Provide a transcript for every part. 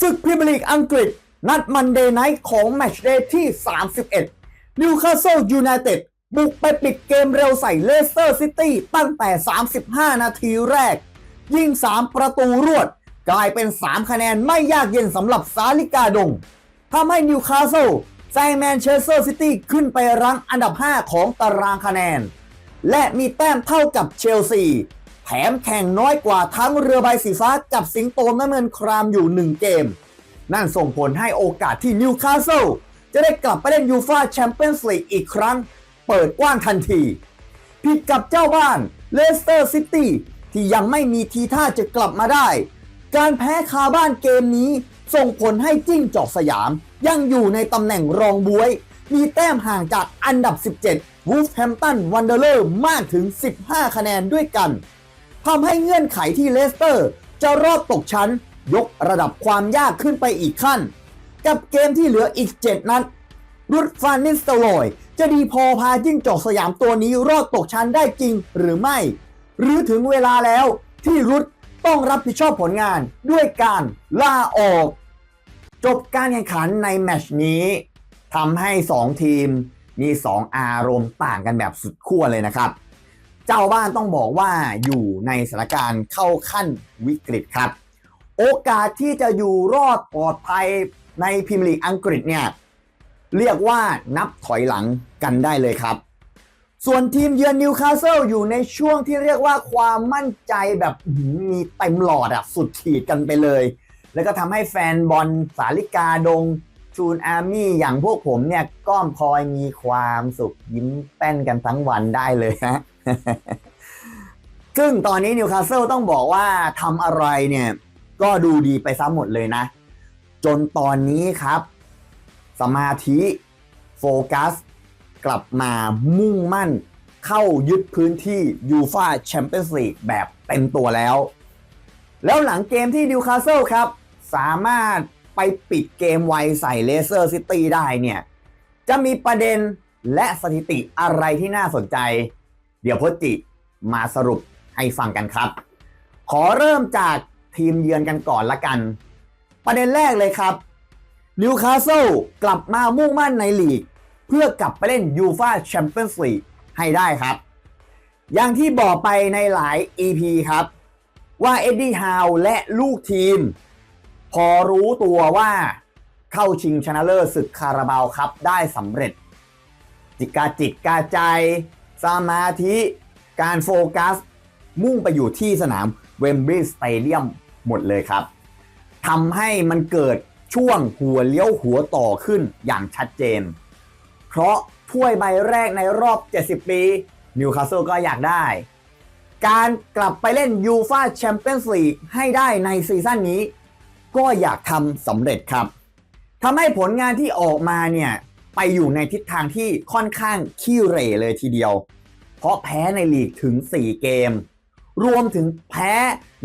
ศึกพรีเมียร์ลีกอังกฤษ นัดมันเดย์ไนท์ของแมตช์เดย์ที่ 31 นิวคาสเซิลยูไนเต็ดบุกไปปิดเกมเร็วใส่เลสเตอร์ซิตี้ตั้งแต่ 35 นาทีแรก ยิง 3 ประตูรวด กลายเป็น 3 คะแนนไม่ยากเย็นสำหรับซาลิกาดงทำให้นิวคาสเซิลแซงแมนเชสเตอร์ซิตี้ขึ้นไปรั้งอันดับ 5 ของตารางคะแนน และมีแต้มเท่ากับเชลซี แถมแข่งน้อยกว่าทั้งเรือใบสีฟ้ากับสิงโตน้ำเงินครามอยู่ 1 เกม นั่นส่งผลให้โอกาสที่นิวคาสเซิลจะได้กลับไปเล่นยูฟาแชมเปี้ยนส์ลีกอีกครั้ง เปิดกว้างทันที ผิดกับเจ้าบ้านเลสเตอร์ซิตี้ที่ยังไม่มีทีท่าจะกลับมาได้ การแพ้คาบ้านเกมนี้ส่งผลให้จิ้งจอกสยาม ยังอยู่ในตำแหน่งรองบวย มีแต้มห่างจากอันดับ 17วูฟแฮมตันวันเดอร์เลอร์มากถึง 15 คะแนนด้วยกัน ทำให้เงื่อนไขที่เลสเตอร์ จะรอดตกชั้น ยกระดับความยากขึ้นไปอีกขั้น กับเกมที่เหลืออีก 7 นัดรุดฟานนิสเตอรอย จะดีพอพาจิ้งจอกสยามตัวนี้รอดตกชั้นได้จริงหรือไม่ หรือถึงเวลาแล้วที่รุดต้องรับผิดชอบผลงานด้วยการล่าออก จบการแข่งขันในแมชนี้ทำให้ 2 ทีมมี 2 อารมณ์ต่างกันแบบสุดขั้วเลยนะครับ เจ้าบ้านต้องบอกว่าอยู่ในสถานการณ์เข้าขั้นวิกฤตครับ โอกาสที่จะอยู่รอดปลอดภัยในพรีเมียร์ลีกอังกฤษเนี่ยเรียกว่านับถอยหลังกันได้เลยครับ ส่วนทีมเยือนนิวคาสเซิลอยู่ในช่วงที่เรียกว่าความมั่นใจแบบมีเต็มหลอดอะสุดขีดกันไปเลย แล้วก็ทำให้แฟนบอลสาลิกาดงจูนอาร์มี่อย่างพวกผมเนี่ยก็พลอยมีความสุขยิ้มแป้นกันทั้งวันได้เลยฮะ ซึ่งตอนนี้นิวคาสเซิลต้องบอกว่าทำอะไรเนี่ย ก็ดูดีไปซ้ำหมดเลยนะ จนตอนนี้ครับ สมาธิโฟกัส กลับมามุ่งมั่น เข้ายึดพื้นที่ยูฟาแชมเปี้ยนส์ลีกแบบเต็มตัวแล้ว แล้วหลังเกมที่นิวคาสเซิลครับ สามารถไปปิดเกมไวใส่เลเซอร์ซิตี้ได้เนี่ย จะมีประเด็นและสถิติอะไรที่น่าสนใจ เดี๋ยวพจจิมาสรุปให้ฟังกันครับ ขอเริ่มจากทีมเยือนกันก่อนละกัน ประเด็นแรกเลยครับนิวคาสเซิลกลับมามุ่งมั่นในลีก เพื่อกลับไปเล่นยูฟาแชมเปี้ยนส์ลีกให้ได้ครับ อย่างที่บอกไปในหลาย EP ครับ ว่าเอ็ดดี้ฮาวและลูกทีม พอรู้ตัวว่าเข้าชิงชนะเลิศศึกคาราบาวครับได้สำเร็จ จิตกาจิตกาใจ สมาธิการโฟกัส มุ่งไปอยู่ที่สนามเวมบลีย์สเตเดียมหมดเลยครับทำให้มันเกิดช่วงหัวเลี้ยวหัวต่อขึ้นอย่างชัดเจน เพราะถ้วยใบแรกในรอบ 70 ปีนิวคาสเซิลก็อยากได้ การกลับไปเล่นยูฟาแชมเปี้ยนส์ลีกให้ได้ในซีซั่นนี้ ก็อยากทำสำเร็จครับทำให้ผลงานที่ออกมาเนี่ย ไปอยู่ในทิศทางที่ค่อนข้างขี้เหร่เลยทีเดียว เพราะแพ้ในลีกถึง 4 เกม รวมถึงแพ้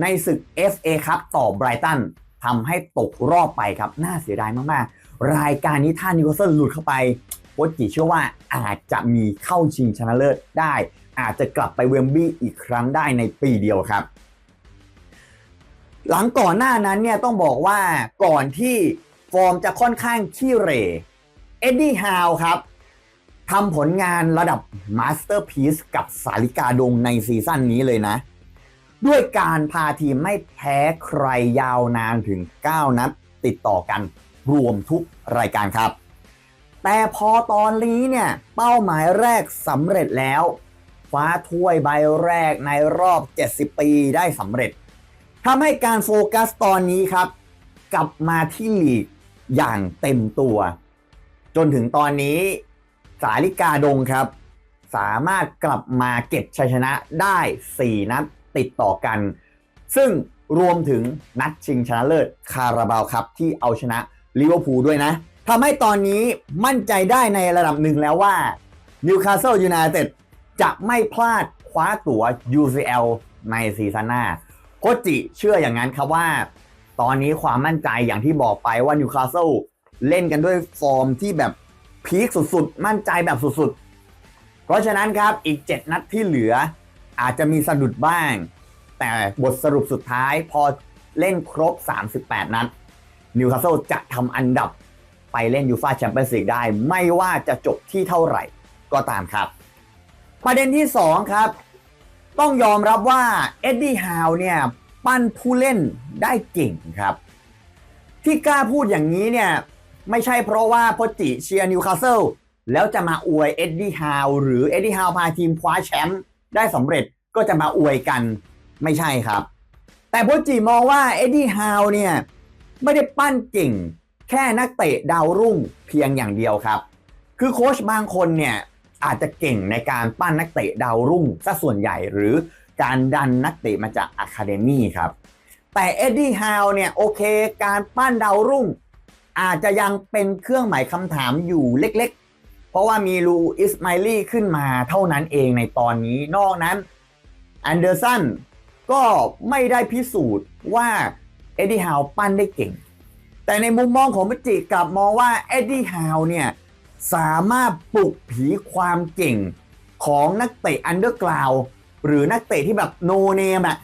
ในศึก FA ครับต่อไบรตันทำให้ตกรอบไปครับ น่าเสียดายมากๆ รายการนี้ถ้านิวคาสเซิลหลุดเข้าไปโคจิเชื่อว่าอาจจะมีเข้าชิงชนะเลิศได้ อาจจะกลับไปเวมบลีย์อีกครั้งได้ในปีเดียวครับ หลังก่อนหน้านั้นเนี่ยต้องบอกว่าก่อนที่ฟอร์มจะค่อนข้างขี้เหร่ เอ็ดดี้ฮาวครับทำผลงานระดับมาสเตอร์พีซกับสาลิกาดงในซีซั่นนี้เลยนะ ด้วยการพาทีมไม่แพ้ใครยาวนานถึง 9 นัดติดต่อกันรวมทุกรายการครับ แต่พอตอนนี้เนี่ย เป้าหมายแรกสำเร็จแล้วคว้าถ้วยใบแรกในรอบ 70 ปีได้สำเร็จทำให้การโฟกัสตอนนี้ครับ กลับมาที่ลีกอย่างเต็มตัว จนถึงตอนนี้สาลิกาดงครับ สามารถกลับมาเก็บชัยชนะได้ 4 นัดติดต่อกัน ซึ่งรวมถึงนัดชิงชนะเลิศคาราบาวครับที่เอาชนะลิเวอร์พูลด้วยนะทำให้ตอนนี้มั่นใจได้ในระดับหนึ่งแล้วว่านิวคาสเซิลยูไนเต็ดจะไม่พลาดคว้าตั๋ว UCL ในซีซั่นหน้าโคจิเชื่ออย่างนั้นครับว่า ตอนนี้ความมั่นใจอย่างที่บอกไปว่านิวคาสเซิล เล่นกันด้วยฟอร์มที่แบบพีคสุดๆ มั่นใจแบบสุดๆ เพราะฉะนั้นครับอีก 7 นัดที่เหลืออาจจะมีสะดุดบ้าง แต่บทสรุปสุดท้ายพอเล่นครบ 38 นัดนิวคาสเซิลจะทำอันดับไปเล่นยูฟาแชมเปี้ยนส์ลีกได้ ไม่ว่าจะจบที่เท่าไหร่ก็ตามครับ ประเด็นที่ 2 ครับ ต้องยอมรับว่าเอ็ดดี้ฮาวเนี่ยปั้นผู้เล่นได้เก่งครับ ที่กล้าพูดอย่างนี้เนี่ย ไม่ใช่เพราะว่าพอจิเชียร์นิวคาสเซิลแล้วจะมาอวยเอ็ดดี้ฮาวหรือเอ็ดดี้ฮาวพาทีมคว้าแชมป์ได้สำเร็จก็จะมาอวยกันไม่ใช่ครับ แต่โพจิมองว่าเอ็ดดี้ฮาวเนี่ยไม่ได้ปั้นเก่ง แค่นักเตะดาวรุ่งเพียงอย่างเดียวครับ คือโค้ชบางคนเนี่ยอาจจะเก่งในการปั้นนักเตะดาวรุ่งซะส่วนใหญ่หรือการดันนักเตะมาจากอะคาเดมี่ครับ แต่เอ็ดดี้ฮาวเนี่ยโอเค การปั้นดาวรุ่ง อาจจะยังเป็นเครื่องหมายคำถามอยู่เล็กๆ เพราะว่ามีลูอิสไมลี่ขึ้นมาเท่านั้นเองในตอนนี้ นอกนั้นแอนเดอร์สันก็ไม่ได้พิสูจน์ว่าเอ็ดดี้ฮาวปั้นได้เก่ง แต่ในมุมมองของมิจิกลับมองว่าเอ็ดดี้ฮาวเนี่ยสามารถปลุกผีความเก่งของนักเตะอันเดอร์กราวหรือนักเตะที่แบบโนเนมอะ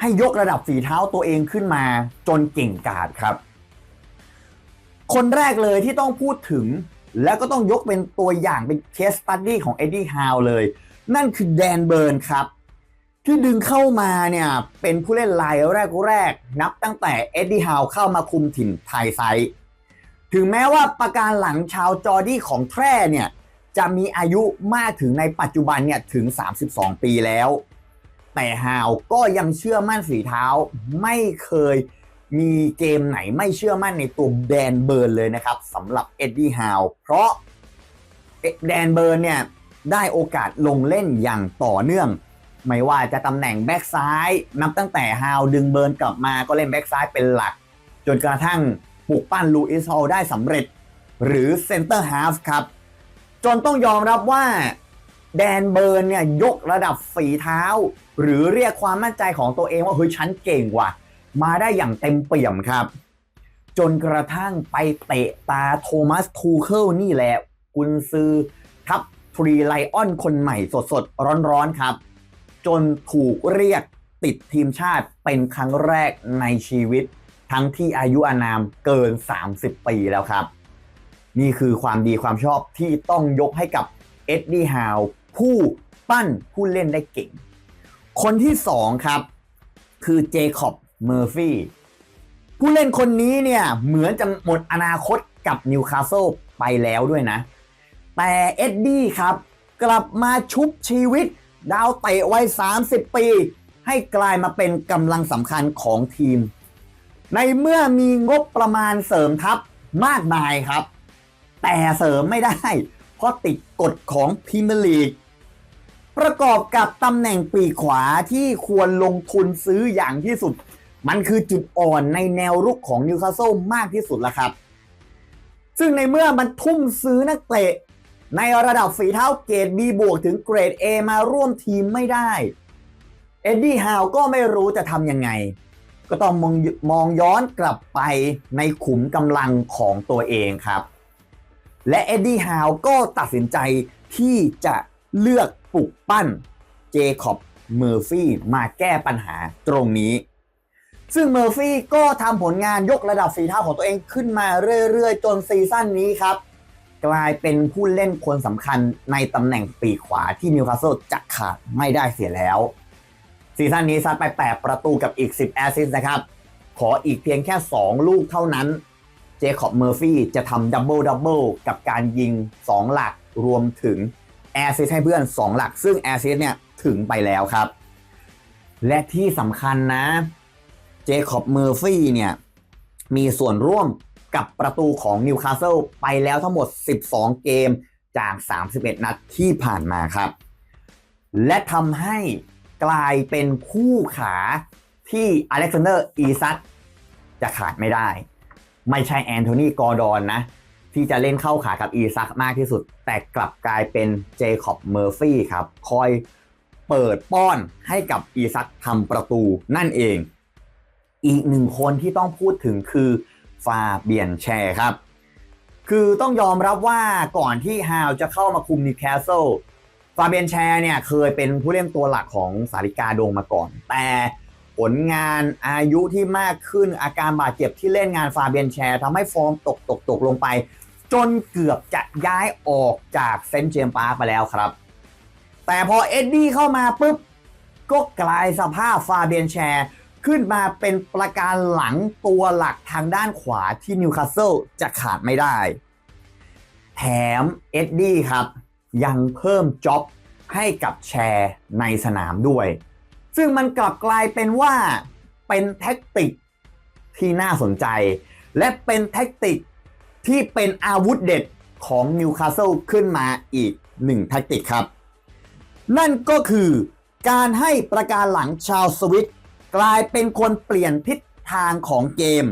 ให้ยกระดับฝีเท้าตัวเองขึ้นมาจนเก่งกาจครับ คนแรกเลยที่ต้องพูดถึง แล้วก็ต้องยกเป็นตัวอย่างเป็นเคสตัดดี้ของเอ็ดดี้ฮาวเลย นั่นคือแดนเบิร์นครับ ที่ดึงเข้ามาเนี่ยเป็นผู้เล่นรายแรกๆ นับตั้งแต่เอ็ดดี้ฮาวเข้ามาคุมถิ่นไทยไซต์ถึงแม้ว่าประการหลังชาวจอร์ดี้ของแทร่เนี่ยจะมีอายุมากถึงในปัจจุบันเนี่ยถึง 32 ปีแล้ว แต่ฮาวก็ยังเชื่อมั่นฝีเท้าไม่เคย มีเกมไหนไม่เชื่อมั่นในตัวแดนเบิร์นเลยนะครับสำหรับเอ็ดดี้ฮาวเพราะแดนเบิร์นเนี่ยได้โอกาสลงเล่นอย่างต่อเนื่อง ไม่ว่าจะตำแหน่งแบ็กซ้ายนับตั้งแต่ฮาวดึงเบิร์นกลับมาก็เล่นแบ็กซ้ายเป็นหลัก จนกระทั่งปลุกปั้นลูอิสฮอลได้สำเร็จ หรือเซนเตอร์ฮาฟครับ จนต้องยอมรับว่าแดนเบิร์นเนี่ยยกระดับฝีเท้า หรือเรียกความมั่นใจของตัวเองว่าเฮ้ยฉันเก่งว่ะ มาได้อย่างเต็มเปี่ยมครับ จนกระทั่งไปเตะตาโทมัสทูเคิลนี่แหละกุนซือทัพทรีไลออนคนใหม่สดๆ ร้อนๆครับ จนถูกเรียกติดทีมชาติเป็นครั้งแรกในชีวิต ทั้งที่อายุอานามเกิน 30 ปีแล้วครับ นี่คือความดีความชอบที่ต้องยกให้กับเอ็ดดี้ฮาวผู้ปั้นผู้เล่นได้เก่ง คนที่2ครับ คือเจคอบ เมอร์ฟี่ผู้เล่นคนนี้เนี่ยเหมือนจะหมดอนาคตกับนิวคาสเซิลไปแล้วด้วยนะ แต่เอ็ดดี้ครับ กลับมาชุบชีวิต ดาวเตะวัย 30 ปี ให้กลายมาเป็นกำลังสำคัญของทีม ในเมื่อมีงบประมาณเสริมทัพมากมายครับ แต่เสริมไม่ได้ เพราะติดกฎของพรีเมียร์ลีกประกอบกับตำแหน่งปีขวาที่ควรลงทุนซื้ออย่างที่สุด มันคือจุดอ่อนในแนวรุกของนิวคาสเซิลมากที่สุดล้วครับ ซึ่งในเมื่อมันทุ่มซื้อนักเตะ ในระดับฝีเท้าเกรด B บวกถึงเกรด A มาร่วมทีมไม่ได้ เอ็ดดี้ฮาวก็ไม่รู้จะทำยังไง ก็ต้องมองมองย้อนกลับไปในขุมกำลังของตัวเองครับ และเอ็ดดี้ฮาวก็ตัดสินใจที่จะเลือกปลุกปั้นเจคอบเมอร์ฟี่มาแก้ปัญหาตรงนี้ ซึ่งเมอร์ฟี่ก็ทำผลงานยกระดับฝีเท้าของตัวเองขึ้นมาเรื่อยๆ จนซีซั่นนี้ครับ กลายเป็นผู้เล่นคนสำคัญในตำแหน่งปีขวาที่นิวคาสเซิลจะขาดไม่ได้เสียแล้ว ซีซั่นนี้ซัดไป 8 ประตูกับอีก 10 แอสซิสต์นะครับ ขออีกเพียงแค่ 2 ลูกเท่านั้น เจคอบเมอร์ฟี่จะทำดับเบิลดับเบิลกับการยิง 2 หลักรวมถึงแอสซิสต์ให้เพื่อน 2 หลัก ซึ่งแอสซิสต์เนี่ยถึงไปแล้วครับ และที่สำคัญนะ เจคอบเมอร์ฟี่เนี่ยมีส่วนร่วมกับประตูของนิวคาสเซิลไปแล้วทั้งหมด 12 เกมจาก 31 นัดที่ผ่านมาครับ และทำให้กลายเป็นคู่ขาที่อเล็กซานเดอร์อีซักจะขาดไม่ได้ ไม่ใช่แอนโทนีกอร์ดอนนะ ที่จะเล่นเข้าขากับอีซักมากที่สุด แต่กลับกลายเป็นเจคอบเมอร์ฟี่ครับ คอยเปิดป้อนให้กับอีซักทำประตูนั่นเอง อีกหนึ่งคนที่ต้องพูดถึงคือฟาเบียนแชร์ครับ คือต้องยอมรับว่าก่อนที่ฮาวจะเข้ามาคุมนิวคาสเซิลฟาเบียนแชร์เนี่ยเคยเป็นผู้เล่นตัวหลักของสาริกาโดงมาก่อน แต่ผลงานอายุที่มากขึ้นอาการบาดเจ็บที่เล่นงานฟาเบียนแชร์ทำให้ฟอร์มตกตกตกลงไป จนเกือบจะย้ายออกจากเซนต์เจมส์ปาร์คไปแล้วครับ แต่พอเอ็ดดี้เข้ามาปุ๊บก็กลายสภาพฟาเบียนแชร์ ขึ้นมาเป็นประการหลังตัวหลักทางด้านขวาที่นิวคาสเซิลจะขาดไม่ได้ แถมเอ็ดดี้ครับ ยังเพิ่มจ็อบให้กับแชร์ในสนามด้วย ซึ่งมันกลับกลายเป็นว่าเป็นแท็กติกที่น่าสนใจ และเป็นแท็กติกที่เป็นอาวุธเด็ดของนิวคาสเซิลขึ้นมาอีกหนึ่งแท็กติกครับ นั่นก็คือการให้ประการหลังชาวสวิต กลายเป็นคนเปลี่ยนทิศทางของเกม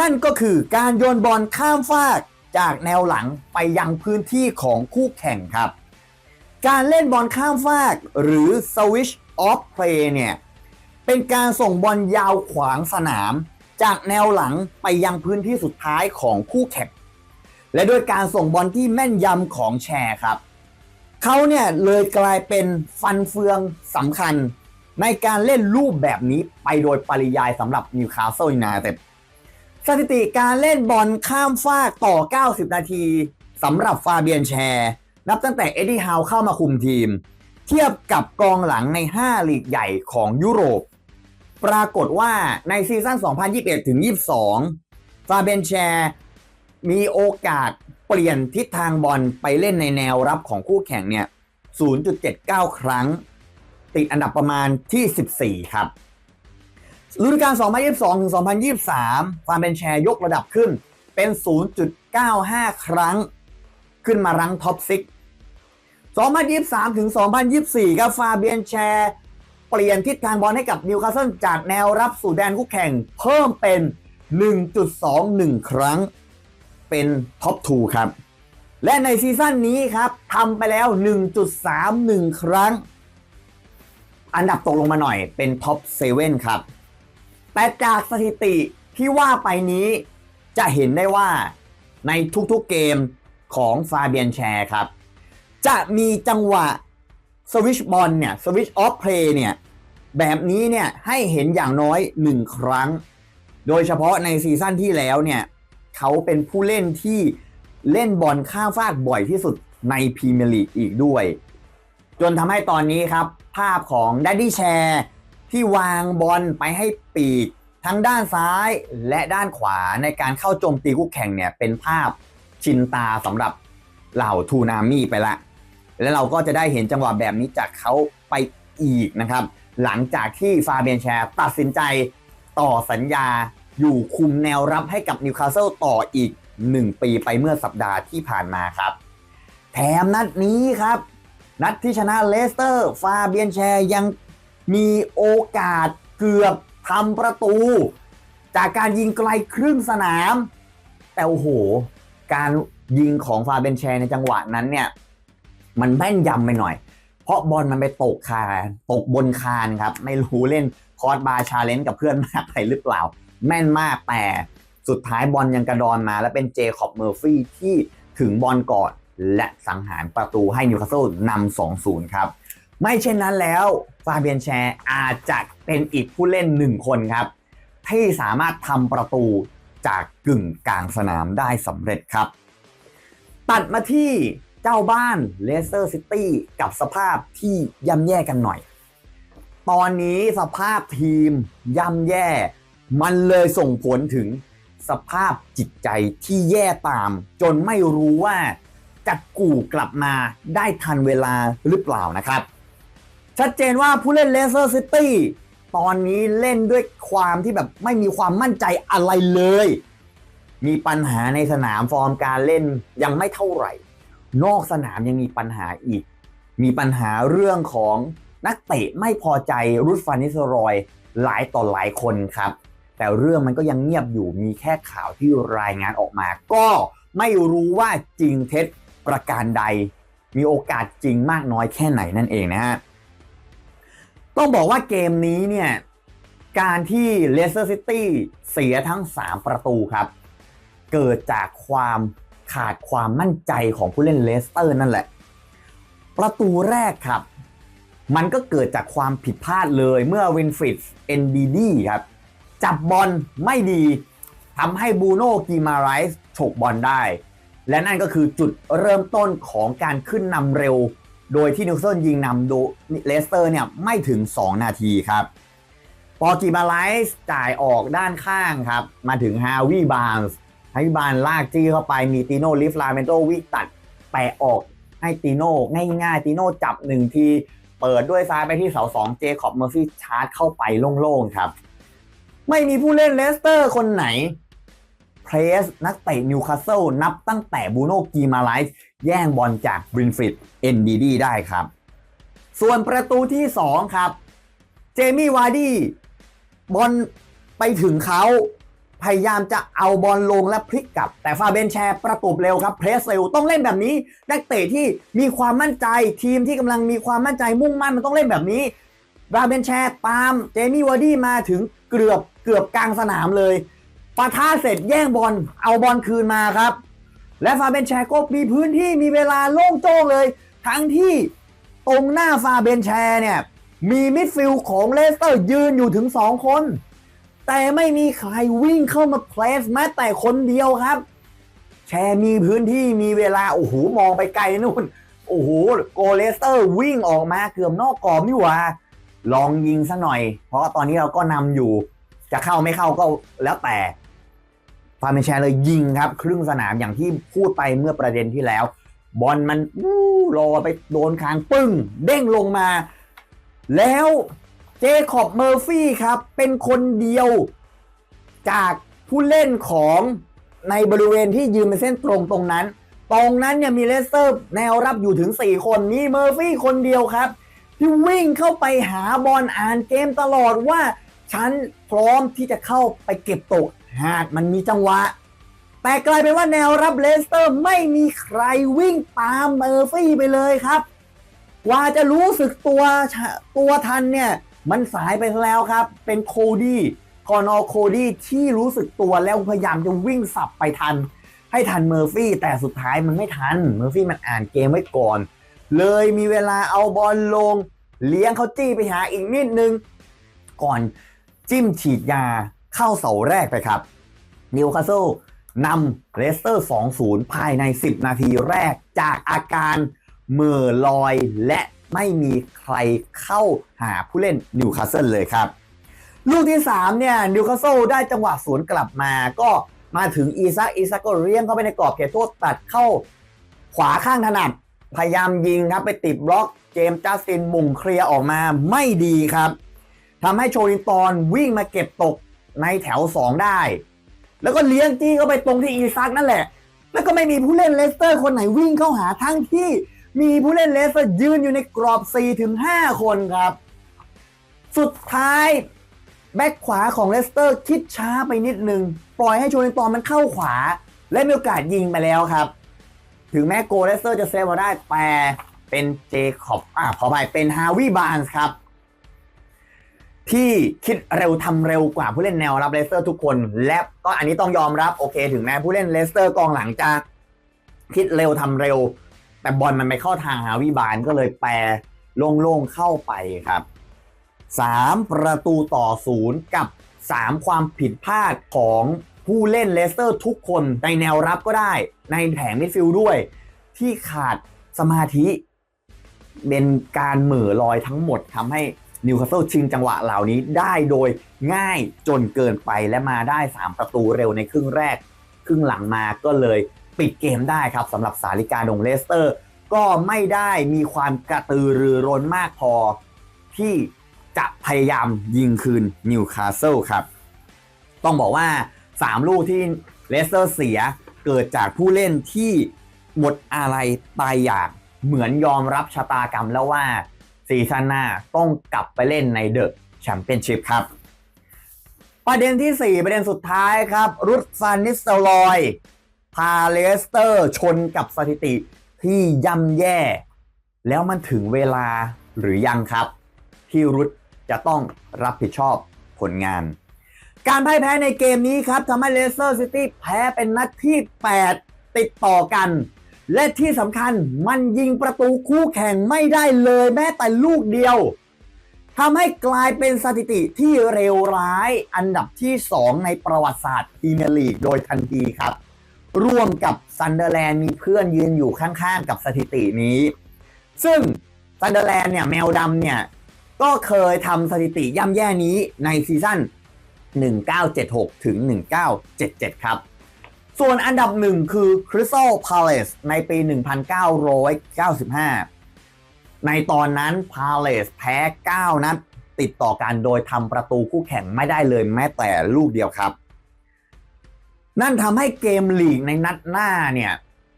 นั่นก็คือการโยนบอลข้ามฟากจากแนวหลังไปยังพื้นที่ของคู่แข่งครับ การเล่นบอลข้ามฟากหรือ switch off play เนี่ยเป็นการส่งบอลยาวขวางสนาม จากแนวหลังไปยังพื้นที่สุดท้ายของคู่แข่ง และด้วยการส่งบอลที่แม่นยำของแชร์ครับ เขาเนี่ยเลยกลายเป็นฟันเฟืองสำคัญ ในการเล่นรูปแบบนี้ไปโดยปริยายสำหรับนิวคาสเซิลยูไนเต็ดสถิติการเล่นบอลข้ามฟากต่อ 90 นาทีสำหรับฟาเบียนแชร์ นับตั้งแต่เอ็ดดี้ฮาวเข้ามาคุมทีม เทียบกับกองหลังใน 5 ลีกใหญ่ของยุโรป ปรากฏว่าในซีซั่น 2021 ถึง 22 ฟาเบียนแชร์ มีโอกาสเปลี่ยนทิศทางบอลไปเล่นในแนวรับของคู่แข่งเนี่ย 0.79 ครั้ง ติดอันดับประมาณที่ 14 ครับฤดูกาล 2022 ถึง 2023ฟามเบนแชร์ยกระดับขึ้นเป็น 0.95 ครั้ง ขึ้นมารั้งท็อป6 2023 ถึง 2024 ครับฟาเบียนแชร์เปลี่ยนทิศทางบอลให้กับนิวคาสเซิลจากแนวรับสู่แดนคู่แข่งเพิ่มเป็น 1.21 ครั้ง เป็นท็อป2ครับ และในซีซั่นนี้ครับทำไปแล้ว 1.31 ครั้ง อันดับตกลงมาหน่อยเป็นท็อป7ครับ แต่จากสถิติที่ว่าไปนี้จะเห็นได้ว่าในทุกๆเกมของฟาเบียนแชร์ครับ จะมีจังหวะสวิชบอลเนี่ยสวิชออฟเพลย์เนี่ย แบบนี้เนี่ยให้เห็นอย่างน้อย 1 ครั้ง โดยเฉพาะในซีซั่นที่แล้วเนี่ยเขาเป็นผู้เล่นที่เล่นบอลข้ามฟากบ่อยที่สุดในพรีเมียร์ลีกอีกด้วย จนทำให้ตอนนี้ครับ ภาพของดัดดี้แชร์ที่วางบอลไปให้ปีก ทั้งด้านซ้ายและด้านขวาในการเข้าโจมตีคู่แข่งเนี่ยเป็นภาพชินตาสำหรับเหล่าทูนามี่ไปละ และเราก็จะได้เห็นจังหวะแบบนี้จากเขาไปอีกนะครับ หลังจากที่ฟาเบียนแชร์ตัดสินใจต่อสัญญาอยู่คุมแนวรับให้กับนิวคาสเซิลต่ออีก 1 ปีไปเมื่อสัปดาห์ที่ผ่านมาครับ แถมนัดนี้ครับ นัดที่ชนะเลสเตอร์ฟาเบียนแชร์ยังมีโอกาสเกือบทำประตู จากการยิงไกลครึ่งสนาม แต่โอ้โห การยิงของฟาเบียนแชร์ในจังหวะนั้นเนี่ย มันแม่นยำไปหน่อย เพราะบอลมันไปตกคานตกบนคานครับ ไม่รู้เล่นคอร์สบาร์ชาเลนจ์กับเพื่อนมากไปหรือเปล่า แม่นมากแต่สุดท้ายบอลยังกระดอนมา และเป็นเจคอบเมอร์ฟี่ที่ถึงบอลก่อน และสังหารประตูให้นิวคาสเซิลนำ2-0 ครับ ไม่เช่นนั้นแล้วฟาเบียนแชร์อาจจะเป็นอีกผู้เล่นหนึ่งคนครับ ที่สามารถทำประตูจากกึ่งกลางสนามได้สำเร็จครับ ตัดมาที่เจ้าบ้านเลสเตอร์ซิตี้กับสภาพที่ย่ำแย่กันหน่อย ตอนนี้สภาพทีมย่ำแย่ มันเลยส่งผลถึงสภาพจิตใจที่แย่ตาม จนไม่รู้ว่า จะกู่กลับมาได้ทันเวลาหรือเปล่านะครับ ชัดเจนว่าผู้เล่นเลสเตอร์ซิตี้ตอนนี้เล่นด้วยความที่แบบไม่มีความมั่นใจอะไรเลย มีปัญหาในสนามฟอร์มการเล่นยังไม่เท่าไหร่ นอกสนามยังมีปัญหาอีก มีปัญหาเรื่องของนักเตะไม่พอใจรุดฟานิสรอยหลายต่อหลายคนครับ แต่เรื่องมันก็ยังเงียบอยู่มีแค่ข่าวที่รายงานออกมา ก็ไม่รู้ว่าจริงเท็จ ประการใด มีโอกาสจริงมากน้อยแค่ไหนนั่นเองนะฮะ ต้องบอกว่าเกมนี้เนี่ย การที่เลสเตอร์ซิตี้เสียทั้ง 3 ประตูครับ เกิดจากความขาดความมั่นใจของผู้เล่นเลสเตอร์นั่นแหละ ประตูแรกครับ มันก็เกิดจากความผิดพลาดเลยเมื่อวินฟริดเอนดีดีครับ จับบอลไม่ดีทำให้บูโน่กีมาไรส์ฉกบอลได้ และนั่นก็คือจุดเริ่มต้นของการขึ้นนำเร็ว โดยที่นิวเซิลยิงนำโดเลสเตอร์เนี่ยไม่ถึง 2 นาทีครับปอกีมาไลส์จ่ายออกด้านข้างครับ มาถึงฮาวิบานส์ฮาวิบานลากจี้เข้าไปมีติโน่ลิฟลาเมนโตวิตัดแปะออกให้ติโน่ง่ายๆติโน่จับหนึ่งที เปิดด้วยซ้ายไปที่เสาสองเจคอบเมอร์ฟี่ชาร์จเข้าไปโล่งๆครับ ไม่มีผู้เล่นเลสเตอร์คนไหน เพรสนักเตะนิวคาสเซิลนับตั้งแต่บูโน่กีมาไลส์แย่งบอลจากบรินฟริดเอ็นดีดีได้ครับ ส่วนประตูที่ 2 ครับ เจมี่วาร์ดี้บอลไปถึงเขาพยายามจะเอาบอลลงและพลิกกลับ แต่ฟาเบนแชร์ประตูเร็วครับเพรสเร็วต้องเล่นแบบนี้ นักเตะที่มีความมั่นใจทีมที่กำลังมีความมั่นใจมุ่งมั่นมันต้องเล่นแบบนี้ฟาเบนแชร์ตามเจมี่วาร์ดี้มาถึงเกือบเกือบกลางสนามเลย ปะท่าเสร็จแย่งบอลเอาบอลคืนมาครับ และฟาเบนแชร์ก็มีพื้นที่มีเวลาโล่งโจ้งเลย ทั้งที่ตรงหน้าฟาเบนแชร์เนี่ยมีมิดฟิลด์ของเลสเตอร์ยืนอยู่ถึง 2 คน แต่ไม่มีใครวิ่งเข้ามาเพลสแม้แต่คนเดียวครับ แชร์มีพื้นที่มีเวลา โอ้โห มองไปไกลนู่น โอ้โห โกเลสเตอร์วิ่งออกมาเกือบนอกกรอบนี่หว่า ลองยิงซะหน่อย เพราะตอนนี้เราก็นำอยู่ จะเข้าไม่เข้าก็แล้วแต่ ฟาร์มแชร์เลยยิงครับครึ่งสนามอย่างที่พูดไปเมื่อประเด็นที่แล้ว บอลมันวู้รอไปโดนคางปึ้ง เด้งลงมา แล้วเจคอบเมอร์ฟี่ครับ เป็นคนเดียวจากผู้เล่นของในบริเวณที่ยืนเป็นเส้นตรงตรงนั้น ตรงนั้นเนี่ยมีเลสเตอร์แนวรับอยู่ถึง 4 คนมีเมอร์ฟี่คนเดียวครับ ที่วิ่งเข้าไปหาบอลอ่านเกมตลอดว่า ฉันพร้อมที่จะเข้าไปเก็บตก หากมันมีจังหวะ แต่กลายเป็นว่าแนวรับเลสเตอร์ไม่มีใครวิ่งตามเมอร์ฟี่ไปเลยครับกว่าจะรู้สึกตัวตัวทันเนี่ย มันสายไปแล้วครับ เป็นโคดี้คอนอโคดี้ที่รู้สึกตัวแล้วพยายามจะวิ่งสับไปทัน ให้ทันเมอร์ฟี่ แต่สุดท้ายมันไม่ทัน เมอร์ฟี่มันอ่านเกมไว้ก่อน เลยมีเวลาเอาบอลลง เลี้ยงเขาจี้ไปหาอีกนิดนึง ก่อนจิ้มฉีดยา เข้าเสาแรกไปครับนิวคาสเซิลนำเลสเตอร์ 2-0 ภายใน 10 นาทีแรกจากอาการเหม่อลอยและไม่มีใครเข้าหาผู้เล่นนิวคาสเซิลเลยครับ ลูกที่ 3 เนี่ยนิวคาสเซิลได้จังหวะสวนกลับมาก็มาถึงอีซักอีซักก็เรียงเข้าไปในกรอบเขตโทษตัดเข้าขวาข้างถนัด พยายามยิงครับไปติดบล็อกเจมส์จัสตินมุงเคลียร์ออกมาไม่ดีครับทำให้โชลินตอนวิ่งมาเก็บตก ในแถว2ได้ แล้วก็เลี้ยงจี้เข้าไปตรงที่อีซักนั่นแหละ แล้วก็ไม่มีผู้เล่นเลสเตอร์คนไหนวิ่งเข้าหาทั้งที่มีผู้เล่นเลสเตอร์ยืนอยู่ในกรอบ4-5คนครับ สุดท้ายแบ็คขวาของเลสเตอร์คิดช้าไปนิดนึง ปล่อยให้โชลิตอนมันเข้าขวา และมีโอกาสยิงไปแล้วครับ ถึงแม้โกเลสเตอร์จะเซฟมาได้แต่เป็นเจคอบอ่าขอไปเป็นฮาวิบานส์ครับ ที่คิดเร็วทำเร็วกว่าผู้เล่นแนวรับเลสเตอร์ทุกคน และก็อันนี้ต้องยอมรับโอเค ถึงแม้ผู้เล่นเลสเตอร์กองหลังจะคิดเร็วทำเร็ว แต่บอลมันไปเข้าทางฮาวิบานก็เลยแปรโล่งๆเข้าไปครับ3ประตูต่อศูนย์กับ3ความผิดพลาดของผู้เล่นเลสเตอร์ทุกคนในแนวรับก็ได้ ในแผงมิดฟิลด์ด้วย ที่ขาดสมาธิเป็นการเหม่อลอยทั้งหมดทำให้ นิวคาสเซิลชิงจังหวะเหล่านี้ได้โดยง่ายจนเกินไปและมาได้ 3 ประตูเร็วในครึ่งแรก ครึ่งหลังมาก็เลยปิดเกมได้ครับสำหรับสาริกาดงเลสเตอร์ ก็ไม่ได้มีความกระตือรือร้นมากพอ ที่จะพยายามยิงคืนนิวคาสเซิลครับ ต้องบอกว่า 3 ลูกที่เลสเตอร์เสียเกิดจากผู้เล่นที่หมดอะไรตายอย่ากเหมือนยอมรับชะตากรรมแล้วว่า ซีซั่นหน้าต้องกลับไปเล่นในเดอะแชมเปี้ยนชิพครับ ประเด็นที่ 4 ประเด็นสุดท้ายครับ รุดฟานนิสเตลอยพาเลสเตอร์ชนกับสถิติที่ย่ำแย่ แล้วมันถึงเวลาหรือยังครับ ที่รุดจะต้องรับผิดชอบผลงาน การพ่ายแพ้ในเกมนี้ครับทำให้เลสเตอร์ซิตี้แพ้เป็นนัดที่ 8 ติดต่อกัน และที่สำคัญมันยิงประตูคู่แข่งไม่ได้เลยแม้แต่ลูกเดียวทำให้กลายเป็นสถิติที่เลวร้ายอันดับที่ 2 ในประวัติศาสตร์พรีเมียร์ลีกโดยทันทีครับ ร่วมกับซันเดอร์แลนด์มีเพื่อนยืนอยู่ข้างๆ กับสถิตินี้ ซึ่งซันเดอร์แลนด์เนี่ยแมวดำเนี่ย ก็เคยทำสถิติย่ำแย่นี้ในซีซั่น1976 ถึง 1977 ครับ ส่วนอันดับหนึ่งคือ Crystal Palace ในปี 1995 ในตอนนั้น Palace แพ้ 9 นัดติดต่อกันโดยทำประตูคู่แข่งไม่ได้เลยแม้แต่ลูกเดียวครับ นั่นทำให้เกมลีกในนัดหน้าเนี่ย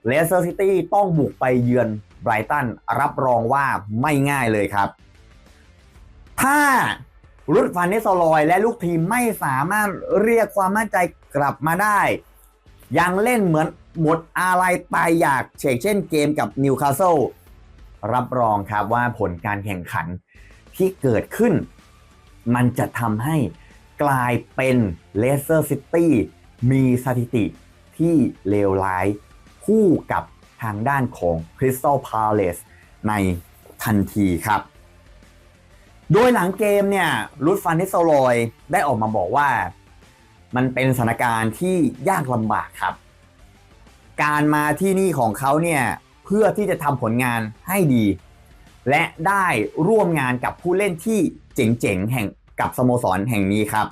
เลสเตอร์ซิตี้ต้องบุกไปเยือนไบรตันรับรองว่าไม่ง่ายเลยครับ ถ้ารุดฟานเนสลอยและลูกทีมไม่สามารถเรียกความมั่นใจกลับมาได้ ยังเล่นเหมือนหมดอะไรตายอยากเชกเช่นเกมกับนิวคาสเซิลรับรองครับว่าผลการแข่งขันที่เกิดขึ้น มันจะทำให้กลายเป็นเลสเตอร์ซิตี้มีสถิติที่เลวร้ายคู่กับทางด้านของ Crystal Palace ในทันทีครับ โดยหลังเกมเนี่ยรุดฟันนิสโซลอยได้ออกมาบอกว่า มันเป็นสถานการณ์ที่ยากลำบากครับ การมาที่นี่ของเขาเนี่ยเพื่อที่จะทำผลงานให้ดี และได้ร่วมงานกับผู้เล่นที่เจ๋งๆแห่งกับสโมสรแห่งนี้ครับ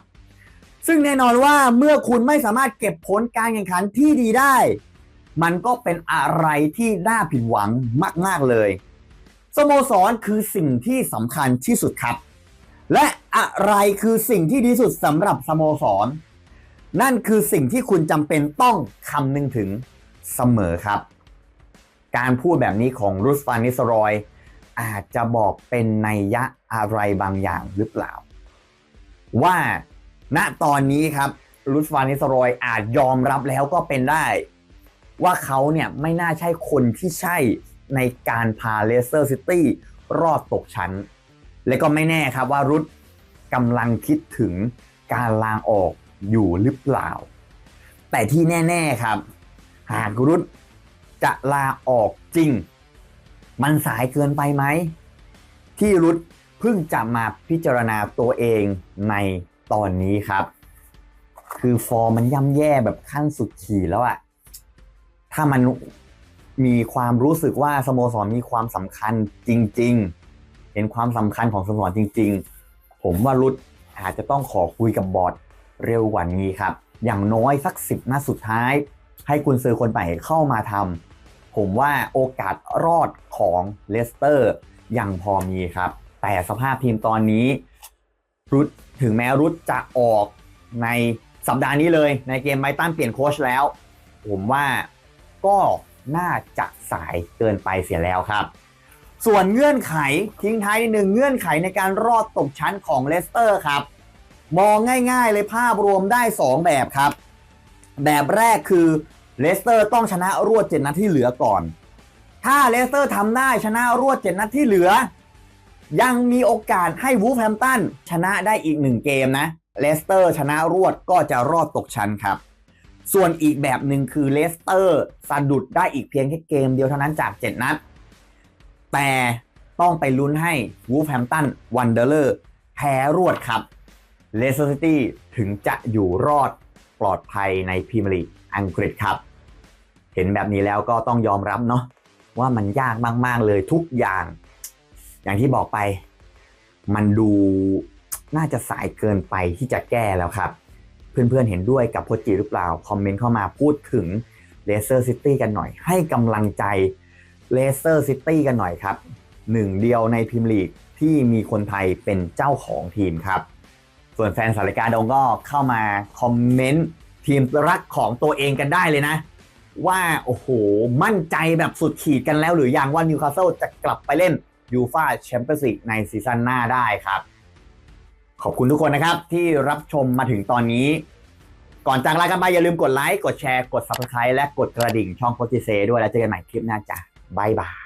ซึ่งแน่นอนว่าเมื่อคุณไม่สามารถเก็บผลการแข่งขันที่ดีได้ มันก็เป็นอะไรที่น่าผิดหวังมาก ๆ เลยสโมสรคือสิ่งที่สำคัญที่สุดครับ และอะไรคือสิ่งที่ดีสุดสำหรับสโมสร นั่นคือสิ่งที่คุณจำเป็นต้องคำนึงถึงเสมอครับ การพูดแบบนี้ของรุสฟานิสรอย อาจจะบอกเป็นนัยยะอะไรบางอย่างหรือเปล่า ว่าณตอนนี้ครับรุสฟานิสรอยอาจยอมรับแล้วก็เป็นได้ ว่าเขาเนี่ยไม่น่าใช่คนที่ใช่ในการพาเลสเตอร์ซิตี้รอดตกชั้น และก็ไม่แน่ครับว่ารุดกำลังคิดถึงการลางออก อยู่หรือเปล่า แต่ที่แน่ ๆครับ หากรุดจะลาออกจริง มันสายเกินไปไหม ที่รุดเพิ่งจะมาพิจารณาตัวเองในตอนนี้ครับ คือฟอร์มมันย่ำแย่แบบขั้นสุดขีดแล้วอะถ้ามันมีความรู้สึกว่าสโมสรมีความสำคัญจริง ๆ เห็นความสำคัญของสโมสรจริง ๆ ผมว่ารุดอาจจะต้องขอคุยกับบอร์ด เร็วกว่านี้ครับ อย่างน้อยสักสิบนัดสุดท้าย ให้กุนซือคนใหม่เข้ามาทำผมว่าโอกาสรอดของเลสเตอร์ยังพอมีครับ แต่สภาพทีมตอนนี้ รุดถึงแม้รุดจะออกในสัปดาห์นี้เลยในเกมไบตันเปลี่ยนโค้ชแล้ว ผมว่าก็น่าจะสายเกินไปเสียแล้วครับ ส่วนเงื่อนไขทิ้งท้ายนิดหนึ่งเงื่อนไขในการรอดตกชั้นของเลสเตอร์ครับ มองง่ายๆเลยภาพรวมได้ 2 แบบครับ แบบแรกคือเลสเตอร์ต้องชนะรวด 7 นัดที่เหลือก่อน ถ้าเลสเตอร์ทำได้ชนะรวด 7 นัดที่เหลือ ยังมีโอกาสให้วูฟแฮมตันชนะได้อีก 1 เกมนะเลสเตอร์ชนะรวดก็จะรอดตกชั้นครับ ส่วนอีกแบบหนึ่งคือเลสเตอร์สะดุดได้อีกเพียงแค่เกมเดียวเท่านั้นจาก 7 นัด แต่ต้องไปลุ้นให้วูฟแฮมตันวันเดอร์แพ้รวดครับ เลสเตอร์ซิตี้ถึงจะอยู่รอดปลอดภัยในพรีเมียร์ลีกอังกฤษครับ เห็นแบบนี้แล้วก็ต้องยอมรับเนาะว่ามันยากมาก ๆ เลยทุกอย่าง อย่างที่บอกไป มันดูน่าจะสายเกินไปที่จะแก้แล้วครับ เพื่อนๆเห็นด้วยกับโพจิหรือเปล่า คอมเมนต์เข้ามาพูดถึงเลสเตอร์ซิตี้กันหน่อย ให้กำลังใจเลสเตอร์ซิตี้กันหน่อยครับหนึ่งเดียวในพรีเมียร์ลีกที่มีคนไทยเป็นเจ้าของทีมครับ ส่วนแฟนสารการดงก็เข้ามาคอมเมนต์ทีมรักของตัวเองกันได้เลยนะ ว่าโอ้โห มั่นใจแบบสุดขีดกันแล้วหรือยังว่านิวคาสเซิลจะกลับไปเล่นยูฟาแชมเปี้ยนส์ลีกในซีซั่นหน้าได้ครับ ขอบคุณทุกคนนะครับที่รับชมมาถึงตอนนี้ ก่อนจากลากันไปอย่าลืมกดไลค์ กดแชร์ กด Subscribe และกดกระดิ่งช่องโปรติเซด้วยแล้วเจอกันใหม่คลิปหน้าจ้ะบายบาย